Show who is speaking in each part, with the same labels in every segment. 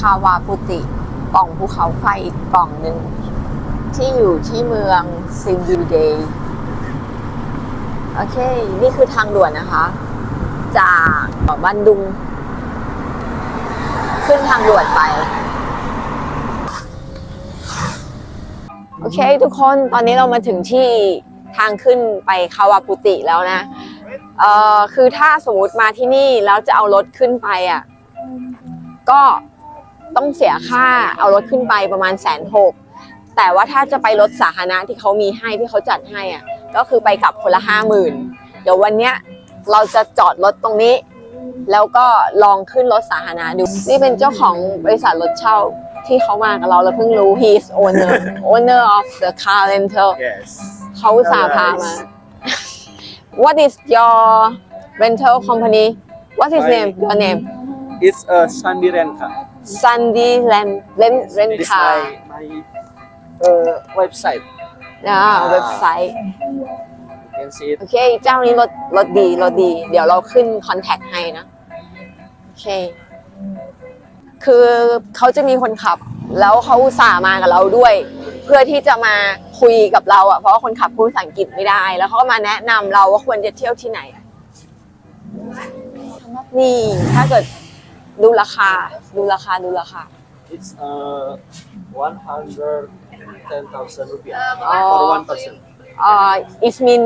Speaker 1: คาวาปุติปล่องภูเขาไฟอีกปล่องหนึ่ง ที่อยู่ที่เมืองซินดูเดย์โอเค นี่คือทางด่วนนะคะ จากบันดุง ขึ้นทางด่วนไป โอเค ทุกคนตอนนี้เรามาถึงที่ทางขึ้นไปคาวาปุติแล้วนะ เอ่อ คือถ้าสมมติมาที่นี่แล้วจะเอารถขึ้นไปอะ ก็ ต้องเสียค่าเอารถขึ้นไปประมาณแสนหกแต่ว่าถ้าจะไปรถสาธารณะที่เขามีให้ที่เขาจัดให้อะก็คือไปกลับคนละห้าหมื่นเดี๋ยววันเนี้ยเราจะจอดรถตรงนี้ แล้วก็ลองขึ้นรถสาธารณะดู นี่เป็นเจ้าของบริษัทรถเช่าที่เขามากับเราเราเพิ่งรู้ he is owner owner of the car rental
Speaker 2: Yes.
Speaker 1: เขาอุตส่าห์พามา What is your rental company What is
Speaker 2: My-
Speaker 1: name your name
Speaker 2: It's a Sandy Renka.
Speaker 1: Sunday Rent Rent Rent
Speaker 2: This
Speaker 1: Car
Speaker 2: my my uh, website.
Speaker 1: นะเว็บไซต์
Speaker 2: You can see it.
Speaker 1: โอเค เจ้านี้รถรถดีรถดี เดี๋ยวเราขึ้นคอนแทคให้นะ โอเค คือเขาจะมีคนขับ แล้วเขาอุตส่าห์มากับเราด้วย เพื่อที่จะมาคุยกับเราอะ เพราะว่าคนขับพูดภาษาอังกฤษไม่ได้ แล้วเขาก็มาแนะนำเราว่าควรจะเที่ยวที่ไหน นี่ ถ้าเกิด ดูราคา ดูราคา ดูราคา
Speaker 2: It's uh 110,000 rupiah
Speaker 1: Oh.
Speaker 2: for one person.
Speaker 1: อ่า it mean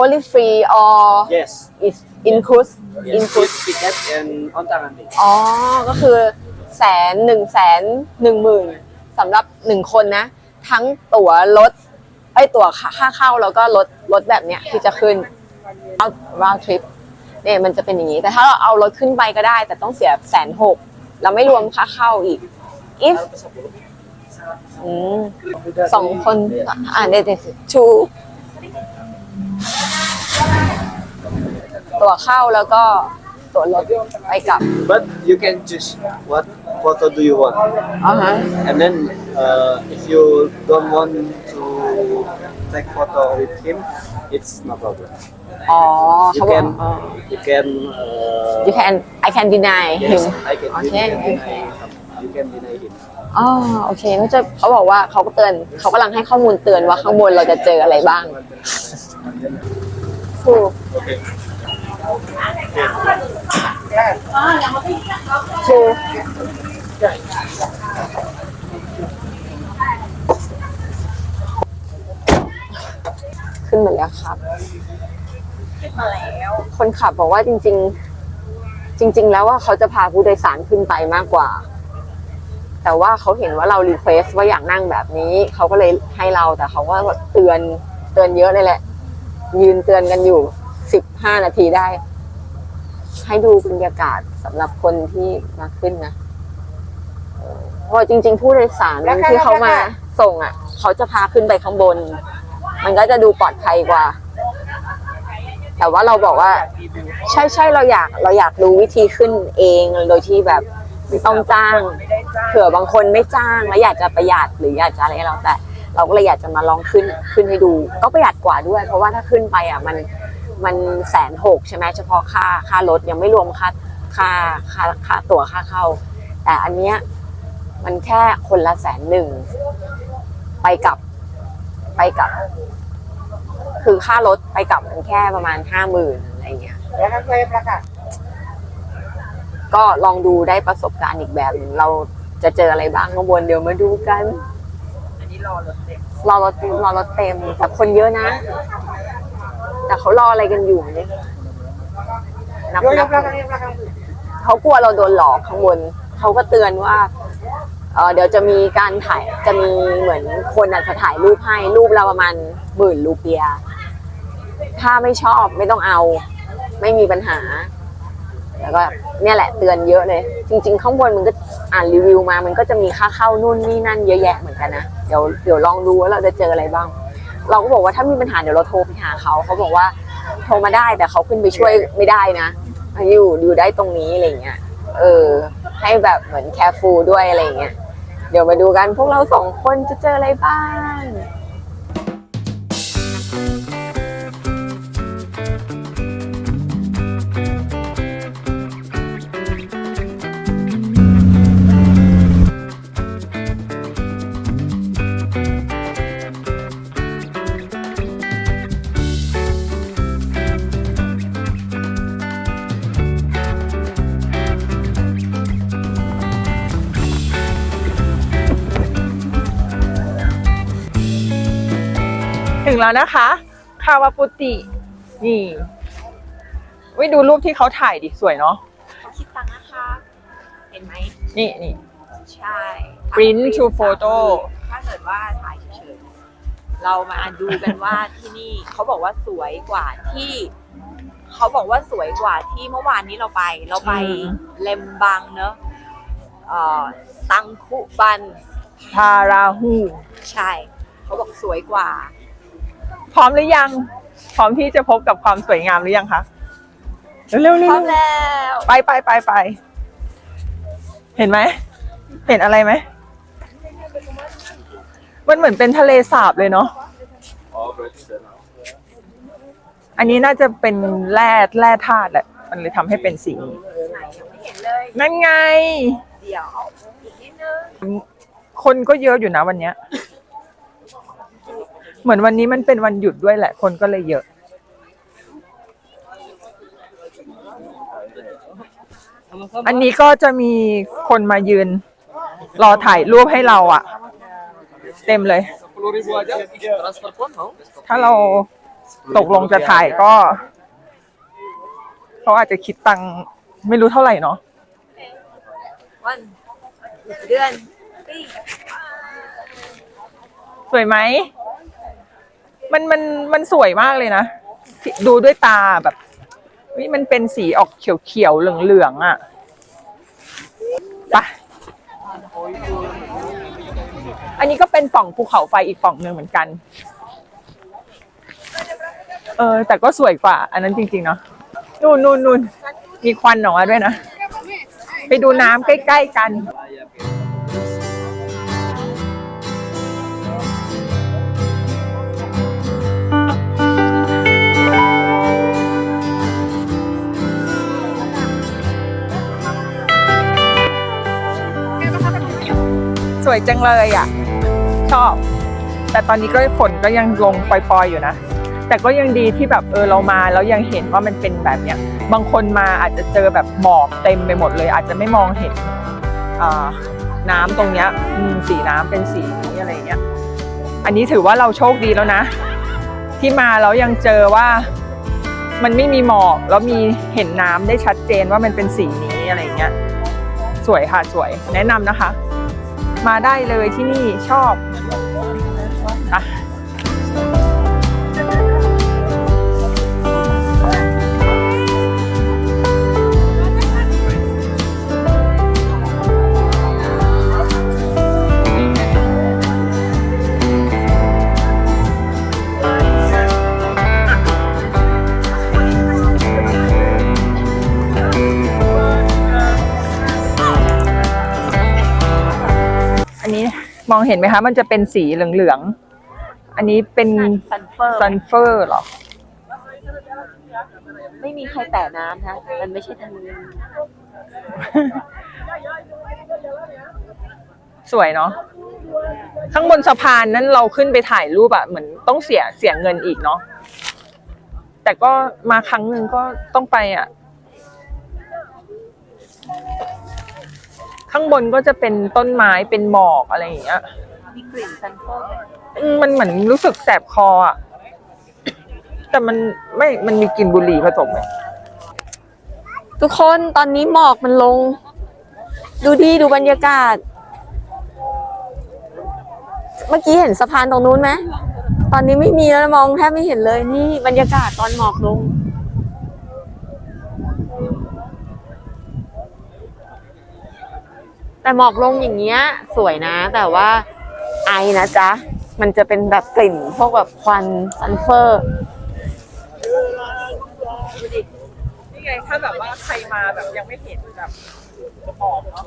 Speaker 1: only free or
Speaker 2: Yes.
Speaker 1: is include
Speaker 2: Yes.
Speaker 1: include
Speaker 2: With ticket and on tanganti.
Speaker 1: อ๋อ ก็คือแสนหนึ่งแสนหนึ่งหมื่นสำหรับหนึ่งคนนะ ทั้งตั๋วรถไอยตั๋วค่าเข้าแล้วก็รถรถแบบเนี้ยที่จะขึ้น round round trip เนี่ยมันจะเป็นอย่างนี้ แต่ถ้าเราเอารถขึ้นไปก็ได้ แต่ต้องเสียแสนหกเราไม่รวมค่าเข้าอีก if อสองคนอ่าเด็ดชูตั๋วเข้าแล้วก็ตั๋วรถไปกลับ
Speaker 2: But you can choose what photo do you want.
Speaker 1: อ่าฮะ
Speaker 2: And then uh, if you don't want to take photo with him, it's no problem.
Speaker 1: อ๋อ
Speaker 2: You
Speaker 1: เขาบอก
Speaker 2: can
Speaker 1: อ๋อ
Speaker 2: you can uh,
Speaker 1: you can I can deny him
Speaker 2: yes, I can, you
Speaker 1: Okay,
Speaker 2: can
Speaker 1: okay.
Speaker 2: deny him. You can deny him.
Speaker 1: อ๋อโอเคเขาจะเขาบอกว่าเขาก็เตือนเขากำลังให้ข้อมูลเตือนว่าข้างบนเราจะเจออะไรบ้างถูก
Speaker 2: Okay.
Speaker 1: ถูก ขึ้นมาแล้วครับ ขึ้นมาแล้ว คนขับบอกว่าจริง ๆ จริง ๆ แล้วว่าเขาจะพาผู้โดยสารขึ้นไปมากกว่า แต่ว่าเขาเห็นว่าเรารีเควสว่าอยากนั่งแบบนี้ เขาก็เลยให้เราแต่เขาก็เตือนเตือนเยอะเลยแหละ ยืนเตือนกันอยู่สิบห้านาทีได้ ให้ดูบรรยากาศสำหรับคนที่มาขึ้นนะ ออเพราะจริง ๆ ผู้โดยสารที่เขามาส่งอะ เขาจะพาขึ้นไปข้างบน มันก็จะดูปลอดภัยกว่า แต่ว่าเราบอกว่า ใช่ใช่เราอยากเราอยากรู้วิธีขึ้นเองโดยที่แบบไม่ต้องจ้าง เผื่อบางคนไม่จ้างแล้วอยากจะประหยัดหรืออยากจะอะไรก็แล้วแต่ เราก็เลยอยากจะมาลองขึ้นขึ้นให้ดู ก็ประหยัดกว่าด้วย เพราะว่าถ้าขึ้นไปอะมันมันแสนหกใช่ไหมเฉพาะค่าค่ารถยังไม่รวมค่าค่าค่าค่าตั๋วค่าเข้า แต่อันเนี้ย มันแค่คนละแสนหนึ่ง ไปกลับไปกลับ คือค่ารถไปกลับมันแค่ประมาณห้าหมื่นอะไรเงี้ยก็ลองดูได้ประสบการณ์อีกแบบหนึ่งเราจะเจออะไรบ้างข้างบนเดี๋ยวมาดูกัน
Speaker 3: อันนี้รอรถเต็ม
Speaker 1: รอรถรอรถเต็มแต่คนเยอะนะ แต่เขารออะไรกันอยู่เนี่ยนับนับเขากลัวเราโดนหลอกข้างบนเขาก็เตือนว่า เออเดี๋ยวจะมีการถ่ายจะมีเหมือนคนอาจจะถ่ายรูปให้รูปเราประมาณหมื่นรูเปีย ถ้าไม่ชอบไม่ต้องเอา ไม่มีปัญหา แล้วก็เนี่ยแหละเตือนเยอะเลย จริง ๆ ข้างบนมันก็อ่านรีวิวมา มันก็จะมีค่าเข้านู่นนี่นั่นเยอะแยะเหมือนกันนะเดี๋ยวเดี๋ยวลองดูว่าเราจะเจออะไรบ้าง เราก็บอกว่าถ้ามีปัญหาเดี๋ยวเราโทรไปหาเขาเขาบอกว่าโทรมาได้แต่เขาขึ้นไปช่วยไม่ได้นะอยู่อยู่ได้ตรงนี้อะไรเงี้ยเออ ให้แบบเหมือนแคร์ฟูด้วยอะไรเงี้ย เดี๋ยวมาดูกันพวกเราสองคนจะเจออะไรบ้าง
Speaker 4: ถึงแล้วนะคะ คาวาปุติ นี่วิดูรูปที่เขาถ่ายดิสวยเนาะ
Speaker 3: เขาคิดตังค์นะคะ เห็นไหม
Speaker 4: นี่นี่
Speaker 3: ใช่
Speaker 4: Print to photo
Speaker 3: ถ้าเกิดว่าถ่ายเฉยๆ เรามาดูกันว่าที่นี่เขาบอกว่าสวยกว่าที่เขาบอกว่าสวยกว่าที่เมื่อวานนี้เราไป เราไป
Speaker 4: อืม
Speaker 3: เลมบังเนอะเอ่อตังคุบัน
Speaker 4: พาราหู
Speaker 3: ใช่ เขาบอกสวยกว่า
Speaker 4: พร้อมหรือยัง พร้อมที่จะพบกับความสวยงามหรือยังคะเร็วๆ
Speaker 3: พ
Speaker 4: นี่
Speaker 3: ร้อมแล้ว
Speaker 4: ไปไปไปไปเห็นไหมเห็นอะไรไหมมันเหมือนเป็นทะเลสาบเลยเนาะอันนี้น่าจะเป็นแร่แร่ธาตุแหละ มันเลยทำให้เป็นสีนี้
Speaker 3: ไหนยังไม่เห็นเลย
Speaker 4: นั่นไง
Speaker 3: เดี๋ยวอีกนิดนึง
Speaker 4: คนก็เยอะอยู่นะวันเนี้ย เหมือนวันนี้มันเป็นวันหยุดด้วยแหละ คนก็เลยเยอะ อันนี้ก็จะมีคนมายืน รอถ่ายรูปให้เราอะ่ะ เต็มเลย ถ้าเราตกลงจะถ่ายก็เขาอาจจะคิดตังค์ไม่รู้เท่าไหร่เนาะ
Speaker 3: วันเดือนปี
Speaker 4: สวยไหม มันมันมันสวยมากเลยนะ ดูด้วยตาแบบนี่มันเป็นสีออกเขียวเขียวๆเหลืองเหลืองๆอะไปอันนี้ก็เป็นป่องภูเขาไฟอีกป่องหนึ่งเหมือนกัน เออ แต่ก็สวยกว่า อันนั้นจริงๆเนาะนู่นนู่นนู่นมีควันออกมาด้วยนะ ไปดูน้ำใกล้ๆกัน วยจังเลยอะ ชอบ แต่ตอนนี้ก็ฝนก็ยังลงปล่อยๆอยู่นะ แต่ก็ยังดีที่แบบเออเรามาแล้วยังเห็นว่ามันเป็นแบบเนี้ยบางคนมาอาจจะเจอแบบหมอกเต็มไปหมดเลย อาจจะไม่มองเห็นน้ำตรงเนี้ยสีน้ำเป็นสีนี้อะไรเงี้ย อันนี้ถือว่าเราโชคดีแล้วนะ ที่มาแล้วยังเจอว่ามันไม่มีหมอกแล้วมีเห็นน้ำได้ชัดเจนว่ามันเป็นสีนี้อะไรเงี้ย สวยค่ะสวยแนะนำนะคะ มาได้เลยที่นี่ชอบอะ มองเห็นไหมคะ มันจะเป็นสีเหลืองๆ อันนี้เป็น
Speaker 3: ซันเฟอร์
Speaker 4: ซันเฟอร์เหรอ
Speaker 3: ไม่มีใครแตะน้ำนะมันไม่ใช่ทะเล
Speaker 4: สวยเนาะข้างบนสะพานนั้นเราขึ้นไปถ่ายรูปอะเหมือนต้องเสียเสียเงินอีกเนาะแต่ก็มาครั้งหนึ่งก็ต้องไปอะ ข้างบนก็จะเป็นต้นไม้เป็นหมอกอะไรอย่างเงี้ย
Speaker 3: มีกลิ่นซันเฟอร์
Speaker 4: อืมมันเหมือนรู้สึกแสบคออะแต่มันไม่มันมีกลิ่นบุหรี่ผสมไหม
Speaker 1: ทุกคนตอนนี้หมอกมันลง ดูดีดูบรรยากาศ เมื่อกี้เห็นสะพานตรงนู้นไหมตอนนี้ไม่มีแล้วมองแทบไม่เห็นเลยนี่บรรยากาศตอนหมอกลง แต่หมอกลงอย่างเงี้ยสวยนะ แต่ว่าไอนะจ๊ะ มันจะเป็นแบบกลิ่นพวกแบบควันซันเฟอร์
Speaker 4: นี่ไงถ้าแบบว่าใครมาแบบยังไม่เห็นแบบหมอกเนาะ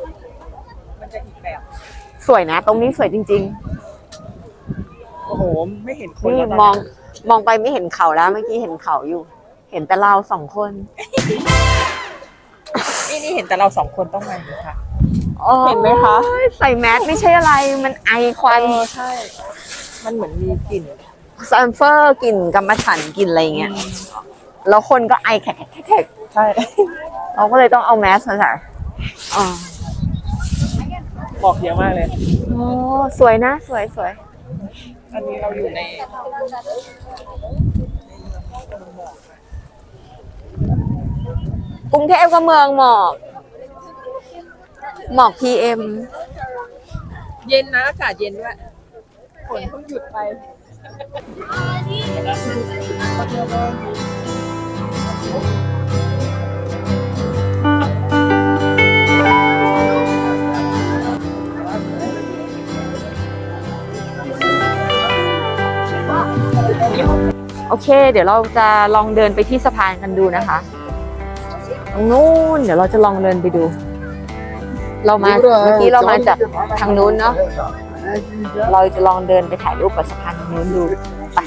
Speaker 4: มันจะอีกแบบ
Speaker 1: สวยนะ ตรงนี้สวยจริง
Speaker 4: โอ้โห ไม่เห็นค
Speaker 1: ๆ
Speaker 4: น
Speaker 1: นี่
Speaker 4: แล้วตน
Speaker 1: ม
Speaker 4: นี้
Speaker 1: องมองไปไม่เห็นเขาแล้วเมื่อกี้เห็นเขาอยู่ เห็นแต่เราสองคน
Speaker 4: นี่นี่เห็นแต่เราสองคนต้องมาดูค่ะ
Speaker 1: โอ้ย
Speaker 4: เห็นไหมคะ
Speaker 1: ใส่แมสไม่ใช่อะไรมันไอควัน
Speaker 4: เออใช่ มันเหมือนมีกลิ่น
Speaker 1: ซัลเฟอร์กลิ่นกำมะถันกลิ่นอะไรเงี้ยแล้วคนก็ไอแขกแขก
Speaker 4: ใช่
Speaker 1: เราก็เลยต้องเอาแมสมาใส่อ๋อ
Speaker 4: บอกเยอะมากเลย
Speaker 1: โอ้สวยนะ สวยสวย
Speaker 4: อันนี้เราอยู่ใน
Speaker 1: กรุงเทพก็เมืองหมอก หมอกพีเอ็ม
Speaker 4: เย็นนะอากาศเย็นด้วยฝนเพิ่งหยุดไป
Speaker 1: โอเค เดี๋ยวเราจะลองเดินไปที่สะพานกันดูนะคะ ตรงนู้นเดี๋ยวเราจะลองเดินไปดู เรามาเมื่อกี้เรามาจากทางนู้นเนาะเราจะลองเดินไปถ่ายรูปกับสะพานตรงนู้นดูไป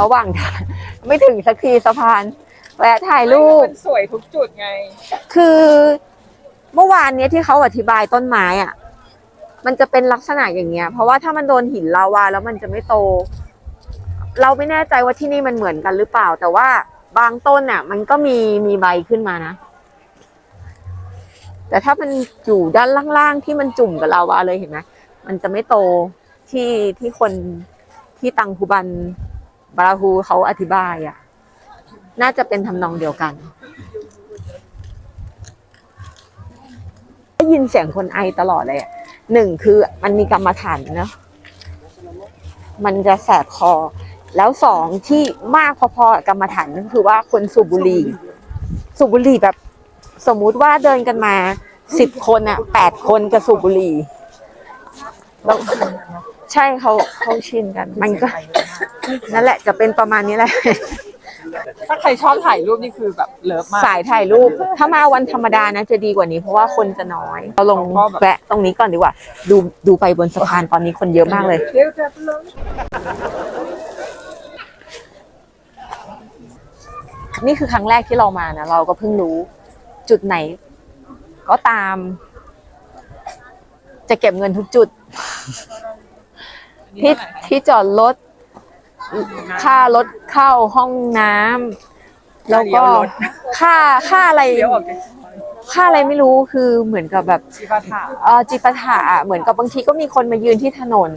Speaker 1: ระหว่างทางไม่ถึงสักทีสะพานแวะถ่ายรูป
Speaker 4: มันสวยทุกจุดไง
Speaker 1: คือเมื่อวานเนี้ยที่เขาอธิบายต้นไม้อะ มันจะเป็นลักษณะอย่างเงี้ย เพราะว่าถ้ามันโดนหินลาวาแล้วมันจะไม่โต เราไม่แน่ใจว่าที่นี่มันเหมือนกันหรือเปล่า แต่ว่าบางต้นอะ มันก็มีมีใบขึ้นมานะ แต่ถ้ามันอยู่ด้านล่างๆที่มันจุ่มกับลาวาเลยเห็นไหมมันจะไม่โตที่ที่คนที่ตังคูบัน บาราฮูเขาอธิบายอะ น่าจะเป็นทำนองเดียวกัน ได้ยินเสียงคนไอตลอดเลยอะหนึ่งคือมันมีกรรมฐานเนอะมันจะแสบคอ แล้วสองที่มากพอๆกับกรรมฐานก็คือว่าคนสูบบุหรี่ สูบบุหรี่แบบ สมมุติว่าเดินกันมาสิบคนอะแปดคนจะสูบบุหรี่แล้ว ใช่เขาเขาชินกัน มันก็ นั่นแหละจะเป็นประมาณนี้แหละ
Speaker 4: ถ้าใครชอบถ่ายรูปนี่คือแบบเลิฟมาก
Speaker 1: สายถ่ายรูป ถ้ามาวันธรรมดานะจะดีกว่านี้เพราะว่าคนจะน้อย เราลง
Speaker 4: ก็แบบ
Speaker 1: แวะตรงนี้ก่อนดีกว่า ดูดูไปบนสะพานตอนนี้คนเยอะมากเลย
Speaker 4: เดี๋ยวจะลง
Speaker 1: นี่คือครั้งแรกที่เรามานะเราก็เพิ่งรู้ จุดไหน ก็ตาม จะเก็บเงินทุกจุด ที่ที่จอดรถค่ารถเข้าห้องน้ำแล้วก็ค่าค่าอะไร
Speaker 4: เดี๋ยวออกจาก
Speaker 1: ค่าอะไรไม่รู้คือเหมือนกับแบบ
Speaker 4: ชิบาถา
Speaker 1: เออจิปาถะอะเหมือนกับบางทีก็มีคนมายืนที่ถนน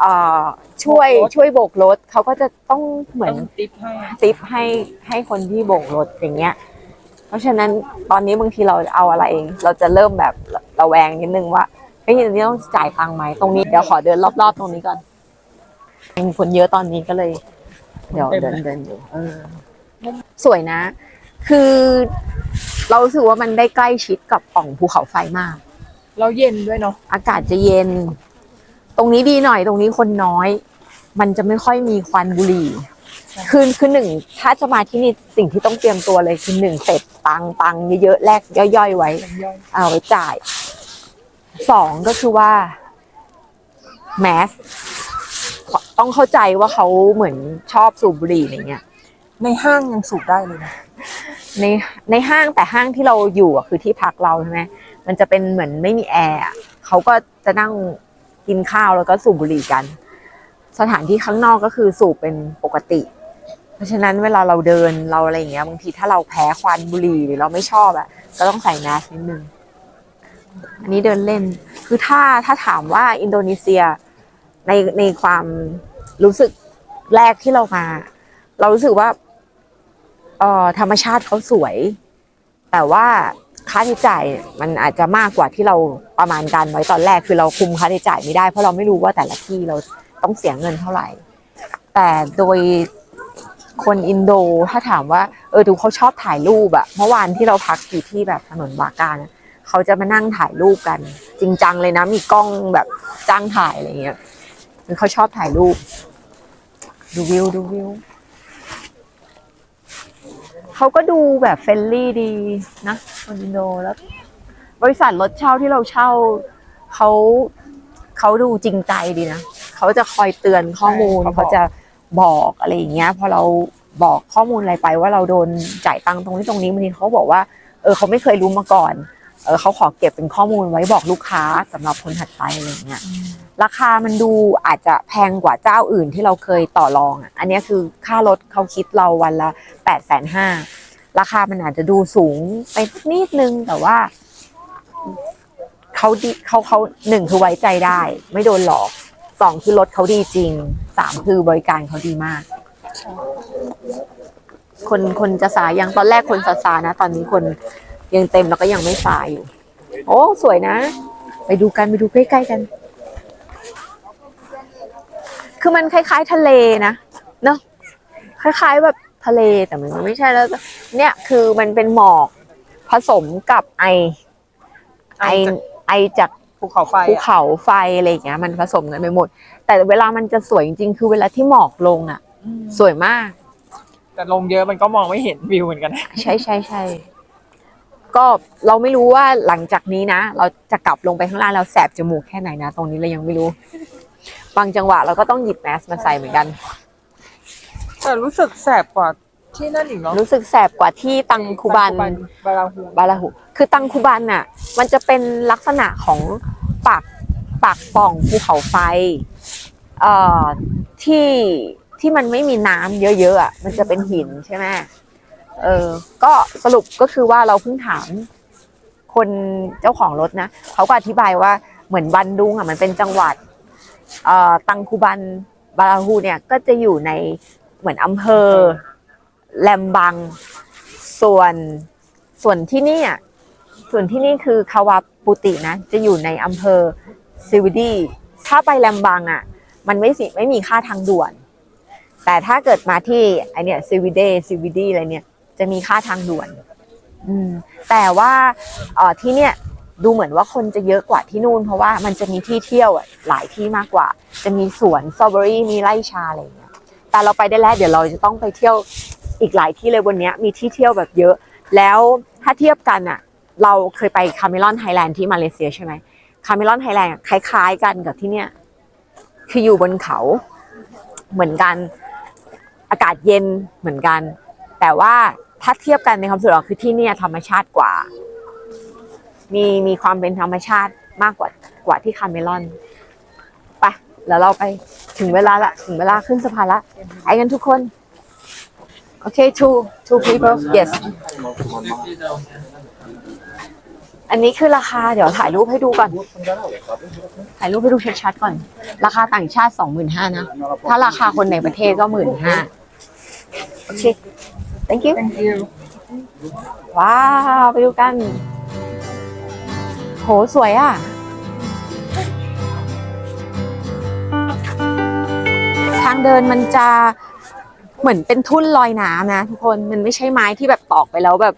Speaker 1: เอ่อช่วย
Speaker 4: โบกรถ
Speaker 1: ช่วยโบกรถเขาก็จะต้องเหมือน
Speaker 4: ต้องติ๊บให้
Speaker 1: ติปให้ให้คนที่โบกรถอย่างเงี้ย เพราะฉะนั้นตอนนี้บางทีเราเอาอะไร เราจะเริ่มแบบระแวงนิดนึงว่า เฮ้ยอันนี้ต้องจ่ายตังค์ไหมตรงนี้เดี๋ยวขอเดินรอบๆตรงนี้ก่อนมีคนเยอะตอนนี้ก็เลย เดี๋ยวเดินเดินอยู่เออสวยนะ คือเรารู้สึกว่ามันได้ใกล้ชิดกับปล่องภูเขาไฟมาก
Speaker 4: เราเย็นด้วยเนาะ
Speaker 1: อากาศจะเย็น ตรงนี้ดีหน่อยตรงนี้คนน้อย มันจะไม่ค่อยมีควันบุหรี่คือคือหนึ่งถ้าจะมาที่นี่สิ่งที่ต้องเตรียมตัวเลยคือหนึ่งเสร็จตังค์ตังค์เยอะๆแลกย่อยๆไว้
Speaker 4: ย่อย
Speaker 1: เอาไว้จ่าย สองก็คือว่าแมสต้องเข้าใจว่าเขาเหมือนชอบสูบบุหรี่อะไรเงี้ย
Speaker 4: ในห้างยังสูบได้เลยนะ
Speaker 1: ในในห้างแต่ห้างที่เราอยู่อะคือที่พักเราใช่ไหมมันจะเป็นเหมือนไม่มีแอร์อะเขาก็จะนั่งกินข้าวแล้วก็สูบบุหรี่กัน สถานที่ข้างนอกก็คือสูบเป็นปกติ เพราะฉะนั้นเวลาเราเดินเราอะไรอย่างเงี้ยบางทีถ้าเราแพ้ควันบุหรี่หรือเราไม่ชอบอะก็ต้องใส่แมสนิดนึง อันนี้เดินเล่น คือถ้าถ้าถามว่าอินโดนีเซียในในความรู้สึกแรกที่เรามา เรารู้สึกว่าเอ่อธรรมชาติเขาสวย แต่ว่าค่าใช้จ่ายมันอาจจะมากกว่าที่เราประมาณการไว้ตอนแรกคือเราคุมค่าใช้จ่ายไม่ได้เพราะเราไม่รู้ว่าแต่ละที่เราต้องเสียเงินเท่าไหร่ แต่โดยคนอินโดถ้าถามว่าเออดูเขาชอบถ่ายรูปอะเมื่อวานที่เราพักอยู่ที่แบบถนนบาการอะ เขาจะมานั่งถ่ายรูปกัน จริงจังเลยนะ มีกล้องแบบจ้างถ่ายอะไรเงี้ยคือเขาชอบถ่ายรูป ดูวิวดูวิวเขาก็ดูแบบเฟรนลี่ดีนะคนอินโดแล้ว บริษัทรถเช่าที่เราเช่าเขาเขาดูจริงใจดีนะเขาจะคอยเตือนข้อมูล
Speaker 4: ใช่เขาบอก
Speaker 1: เขาจะบอกอะไรอย่างเงี้ยพอเราบอกข้อมูลอะไรไปว่าเราโดนจ่ายตังค์ตรงนี้ตรงนี้บางทีเขาบอกว่า เออเขาไม่เคยรู้มาก่อน เออเขาขอเก็บเป็นข้อมูลไว้บอกลูกค้าสำหรับคนถัดไปอะไรอย่างเงี้ยราคามันดูอาจจะแพงกว่าเจ้าอื่นที่เราเคยต่อรองอะอันเนี้ยคือค่ารถเขาคิดเราวันละแปดแสนห้าราคามันอาจจะดูสูงไปนิดนึงแต่ว่าเขาดีเขาเขาหนึ่งคือไว้ใจได้ ไม่โดนหลอกสองคือรถเขาดีจริงสามคือบริการเขาดีมาก คนคนจะสายยังตอนแรกคนซาซานะ ตอนนี้คน ยังเต็มแล้วก็ยังไม่สายอยู่ โอ้ สวยนะ ไปดูกันไปดูใกล้ๆกัน คือมันคล้ายๆ ทะเลนะเนาะคล้ายๆแบบทะเลแต่มันไม่ใช่แล้ว เนี่ยคือมันเป็นหมอกผสมกับไอ ไอไอจาก
Speaker 4: ภูเขาไฟ
Speaker 1: ภู
Speaker 4: อะ
Speaker 1: เขาไฟอะไรอย่างเงี้ย มันผสมกันไปหมด แต่เวลามันจะสวยจริงๆคือเวลาที่หมอกลงอะ สวยมาก
Speaker 4: แต่ลงเยอะมันก็มองไม่เห็นวิวเหมือนกัน
Speaker 1: ใช่ใช่ใช่ ก็เราไม่รู้ว่าหลังจากนี้นะ เราจะกลับลงไปข้างล่างแล้วแสบจมูกแค่ไหนนะ ตรงนี้เรายังไม่รู้ บางจังหวะเราก็ต้องหยิบแมสมาใส่เหมือนกัน
Speaker 4: แต่รู้สึกแสบกว่าที่นั่นอีกเนาะ
Speaker 1: รู้สึกแสบกว่าที่ตังคูบัน
Speaker 4: บาราฮู
Speaker 1: บาลาหุคือตังคูบันน่ะ มันจะเป็นลักษณะของปากปากป่องภูเขาไฟเอ่อที่ที่มันไม่มีน้ำเยอะๆอะมันจะเป็นหินใช่ไหม เออ ก็สรุปก็คือว่าเราเพิ่งถามคนเจ้าของรถนะเขาก็อธิบายว่าเหมือนบันดุงอะมันเป็นจังหวัดเอ่อตังคูบันบาลาฮูเนี่ยก็จะอยู่ในเหมือนอำเภอแลมบัง ส่วนส่วนที่นี่อะส่วนที่นี่คือคาวาปุตินะ จะอยู่ในอำเภอซิวิดีถ้าไปแลมบังอะ มันไม่สิไม่มีค่าทางด่วน แต่ถ้าเกิดมาที่ไอเนี่ยซิวิเดซิวิดีอะไรเนี่ย จะมีค่าทางด่วน อืม แต่ว่าเออที่เนี่ยดูเหมือนว่าคนจะเยอะกว่าที่นู่น เพราะว่ามันจะมีที่เที่ยวหลายที่มากกว่า จะมีสวนสตรอเบอรี่มีไร่ชาอะไรอย่างเงี้ย แต่เราไปได้แล้วเดี๋ยวเราจะต้องไปเที่ยวอีกหลายที่เลยวันเนี้ยมีที่เที่ยวแบบเยอะ แล้วถ้าเทียบกันอะเราเคยไปคาเมลอนไทยแลนด์ที่มาเลเซียใช่ไหมคาเมลอนไทยแลนด์คล้ายๆกันกับที่เนี่ยคืออยู่บนเขา เหมือนกัน อากาศเย็นเหมือนกัน แต่ว่าถ้าเทียบกันในความสึกเราคือที่เนี่ยธรรมชาติกว่า มีมีความเป็นธรรมชาติมากกว่ากว่าที่คาเมลอนไปแล้วเราไปถึงเวลาละถึงเวลาขึ้นสะพานละไปกันทุกคนโอเค two two people yes อันนี้คือราคาเดี๋ยวถ่ายรูปให้ดูก่อน ถ่ายรูปให้ดูชัดๆก่อน ราคาต่างชาติสองหมื่นห้านะ ถ้าราคาคนในประเทศก็หมื่นห้าโอเค thank you
Speaker 4: thank you
Speaker 1: ว้าว ไปดูกัน โห สวยอะ ทางเดินมันจะเหมือนเป็นทุ่นลอยน้ำนะทุกคน มันไม่ใช่ไม้ที่แบบตอกไปแล้วแบบ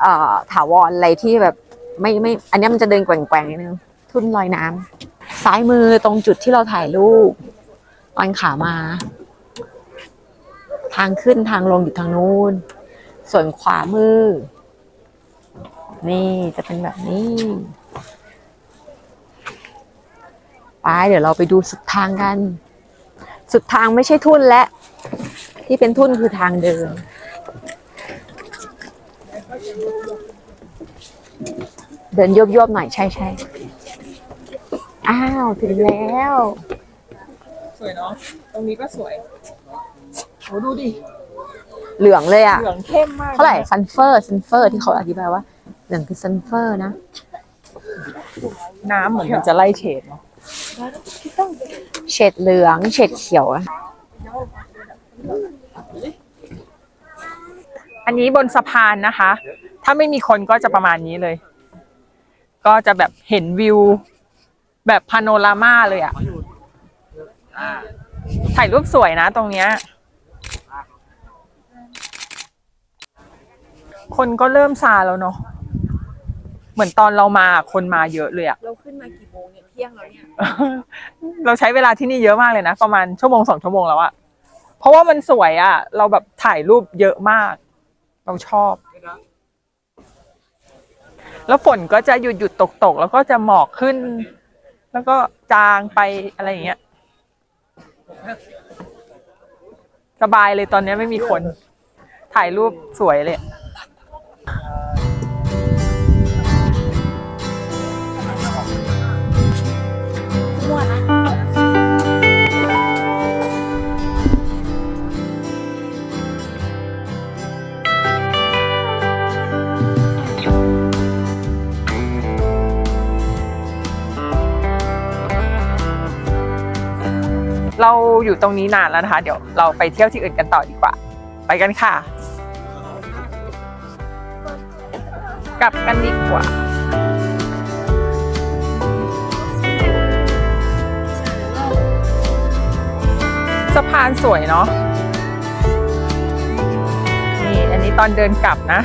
Speaker 1: เอ่อ ถาวรอะไรที่แบบไม่ไม่ อันนี้มันจะเดินแกว่งๆนิดนึง ทุ่นลอยน้ำซ้ายมือตรงจุดที่เราถ่ายรูปตอนขามา ทางขึ้นทางลงอยู่ทางนู้น ส่วนขวามือ นี่จะเป็นแบบนี้ ไปเดี๋ยวเราไปดูสุดทางกัน สุดทางไม่ใช่ทุ่นและที่เป็นทุ่นคือทางเดินเดินยบๆหน่อยใช่ใช่อ้าว ถึงแล้ว
Speaker 4: สวยเนาะ ตรงนี้ก็สวย โหดูดิ
Speaker 1: เหลืองเลยอะ
Speaker 4: เหลืองเข้มมาก
Speaker 1: เท่าไหร่ซันเฟอร์ซันเฟอร์ที่เขาอธิบายว่า เหลืองคือซันเฟอร์นะ
Speaker 4: น้ำเหมือนมันจะไล่เฉดเนาะ
Speaker 1: เฉดเหลืองเฉดเขียวอะ
Speaker 4: อันนี้บนสะพานนะคะ ถ้าไม่มีคนก็จะประมาณนี้เลย ก็จะแบบเห็นวิว แบบพาโนรามาเลยอะถ่ายรูปสวยนะตรงเนี้ย คนก็เริ่มซาแล้วเนาะเหมือนตอนเรามาคนมาเยอะเลยอะ
Speaker 1: เราขึ้นมากี่โมงเนี่ยเที่ยงแล้วเนี่ย
Speaker 4: เราใช้เวลาที่นี่เยอะมากเลยนะ ประมาณชั่วโมงสองชั่วโมงแล้วอะเพราะว่ามันสวยอะเราแบบถ่ายรูปเยอะมาก เราชอบ แล้วฝนก็จะหยุดหยุดตกตกๆแล้วก็จะหมอกขึ้น แล้วก็จางไปอะไรอย่างเงี้ยสบายเลยตอนนี้ไม่มีคน ถ่ายรูปสวยเลย เราอยู่ตรงนี้นานแล้วนะคะ เดี๋ยวเราไปเที่ยวที่อื่นกันต่อดีกว่า ไปกันค่ะ กลับกันดีกว่าสะพานสวยเนาะนี่อันนี้ตอนเดินกลับนะ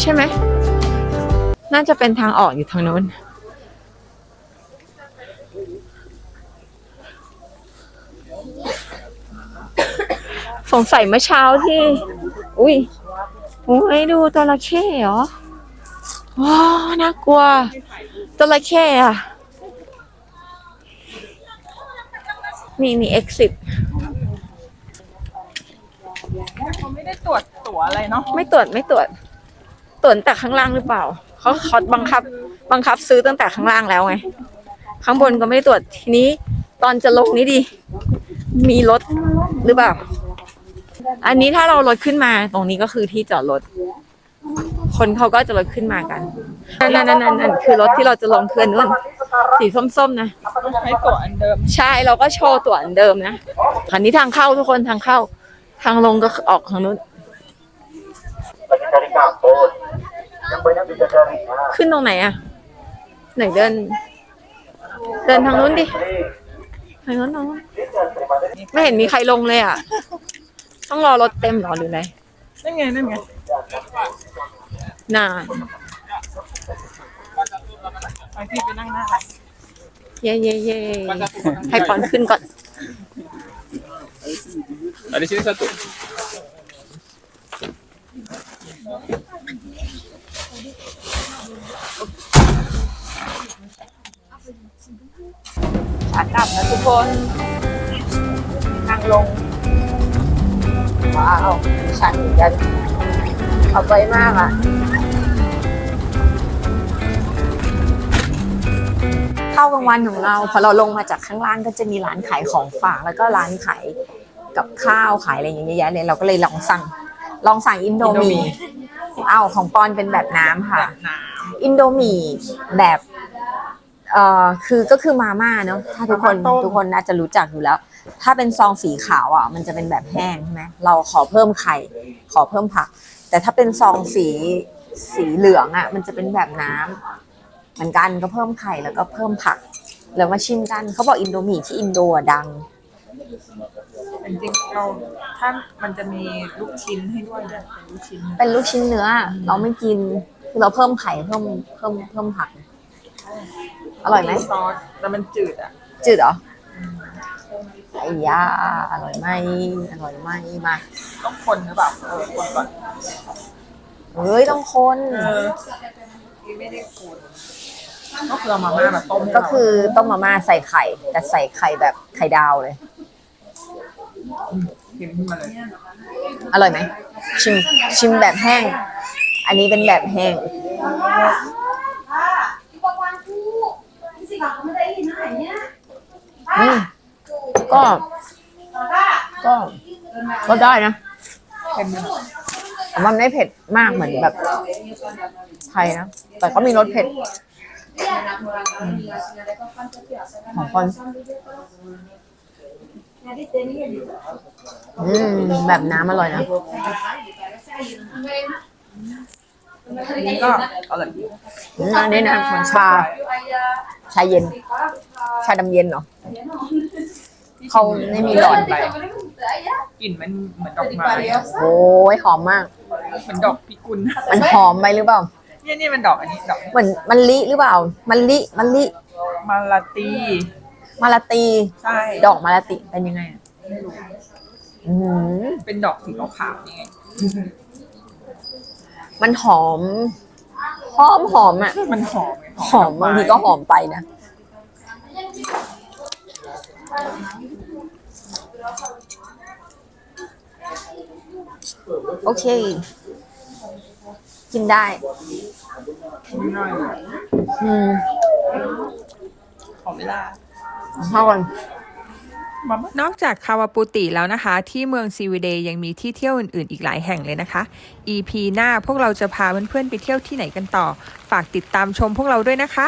Speaker 1: ใช่ไหม น่าจะเป็นทางออกอยู่ทางนู้น สงสัยเมื่อเช้าที่ อุ้ยอุ้ยดูจระเข้เหรอว้าวน่ากลัวจระเข้อะนี่นี่ exit
Speaker 4: เขาไม่ได้ตรวจตั๋วอะไรเนาะ
Speaker 1: ไม่ตรวจไม่ตรวจตรวจแต่ข้างล่างหรือเปล่า เขาเขาบังคับ บังคับซื้อตั้งแต่ข้างล่างแล้วไง ข้างบนก็ไม่ได้ตรวจทีนี้ ตอนจะลงนี่ดิมีรถหรือเปล่า อันนี้ถ้าเรารถขึ้นมาตรงนี้ก็คือที่จอดรถ คนเขาก็จะรถขึ้นมากันนั่นนั่นนั่นนั่นคือรถที่เราจะลงเคืนนู่นสีส้มๆนะ
Speaker 4: ต้องใช้ตั๋วอันเดิม
Speaker 1: ใช่เราก็โชว์ตั๋วอันเดิมนะคันนี้ทางเข้าทุกคนทางเข้า ทางลงก็ออกทางนู้น ขึ้นตรงไหนอะไหนเดิน เดินทางนู้นดิ ทางนู้นทางนู้นไม่เห็นมีใครลงเลยอะต้องรอรถเต็มเหรอหรือไง
Speaker 4: นั่นไงนั่นไง
Speaker 1: นาน
Speaker 4: ไปพี่ไปนั่งหน้า
Speaker 1: เย่เย่เย่ให้ปอนขึ้นก่อน
Speaker 5: Ada sini satu.
Speaker 1: ขากลับนะทุกคนทางลง ว้าวชันเหมือนกันขับไวมากอะข้าวกลางวันของเรา พอเราลงมาจากข้างล่างก็จะมีร้านขายของฝากแล้วก็ร้านขายกับข้าวขายอะไรอย่างเงี้ยเยอะแยะเลยเราก็เลยลองสั่ง ลองสั่งอินโดมีอ้าวของปอนเป็นแบบน้ำค่ะ
Speaker 4: น้
Speaker 1: อินโดมีแบบเอ่อคือก็คือมาม่าเนาะถ้าทุกคนทุกคนน่าจะรู้จักอยู่แล้ว ถ้าเป็นซองสีขาวอะ มันจะเป็นแบบแห้งใช่ไหมเราขอเพิ่มไข่ ขอเพิ่มผัก แต่ถ้าเป็นซองสีสีเหลืองอะ มันจะเป็นแบบน้ำเหมือนกันก็เพิ่มไข่แล้วก็เพิ่มผัก แล้วมาชิมกันเขาบอกอินโดมีที่อินโดอะดังำ
Speaker 4: จริงๆเราถ้ามันจะมีลูกชิ้นให้ด้วยนะเป็นลูกชิ้น
Speaker 1: เป็นลูกชิ้นเนื้อ เราไม่กินคือเราเพิ่มไข่เพิ่มเพิ่มเพิ่มผัก อร่อยไหม
Speaker 4: ซอสแต่มันจืดอะ
Speaker 1: จืดเหรอไอ้ยาอร่อยไหมอร่อยไหมมา
Speaker 4: ต้องคนหรือเปล่าเออคนก่อน
Speaker 1: เฮ้ยต้องคน
Speaker 4: เออไม่ได้คนก็คือเอามาม่าแบบต้มให้
Speaker 1: ก็
Speaker 4: เรา
Speaker 1: คือต้มมาม่าใส่ไข่ แต่ใส่ไข่แบบไข่ดาวเลย
Speaker 4: พิมพ์ขึ้นมาเลย
Speaker 1: อร่อยไหมชิมชิมแบบแห้ง อันนี้เป็นแบบแห้ง ก็ ก็ก็ได้นะ
Speaker 4: เป็นไหม
Speaker 1: แต่มันไม่เผ็ดมากเหมือนแบบไทยนะ แต่ก็มีรสเผ็ด ของคนอืมแบบน้ำอร่อยนะ
Speaker 4: อันนี้ก็อร่อยดี
Speaker 1: อืมอันนี้นะชา ชาเย็น ชาดำเย็นเหรอ เขาไม่มีหลอด
Speaker 4: ไปกลิ่นมันเหมือนดอกไม้อะ
Speaker 1: โอ้ยหอมมาก
Speaker 4: เหมือนดอกพิกุล
Speaker 1: มันหอมไปหรือเปล่า
Speaker 4: เนี่ยนี่มันดอกอันนี้ดอก
Speaker 1: เหมือนมันลิหรือเปล่า มันลิมันลิ
Speaker 4: มาลาตี
Speaker 1: มาลาตี
Speaker 4: ใช่
Speaker 1: ดอกมาลาติเป็นยังไงอะอืม
Speaker 4: เป็นดอกสีขาวๆนี่ไง
Speaker 1: มันหอม หอมหอมอะ
Speaker 6: มันหอมไง
Speaker 1: หอมบางทีก็หอมไปนะ โอเค กินได้ อืม
Speaker 6: หอมไม่ได้
Speaker 1: เข้ากัน
Speaker 6: นอกจากคาวาปูติแล้วนะคะ ที่เมืองซีวิเดย์ยังมีที่เที่ยวอื่นๆ อีกหลายแห่งเลยนะคะ EP หน้าพวกเราจะพาเพื่อนๆไปเที่ยวที่ไหนกันต่อ ฝากติดตามชมพวกเราด้วยนะคะ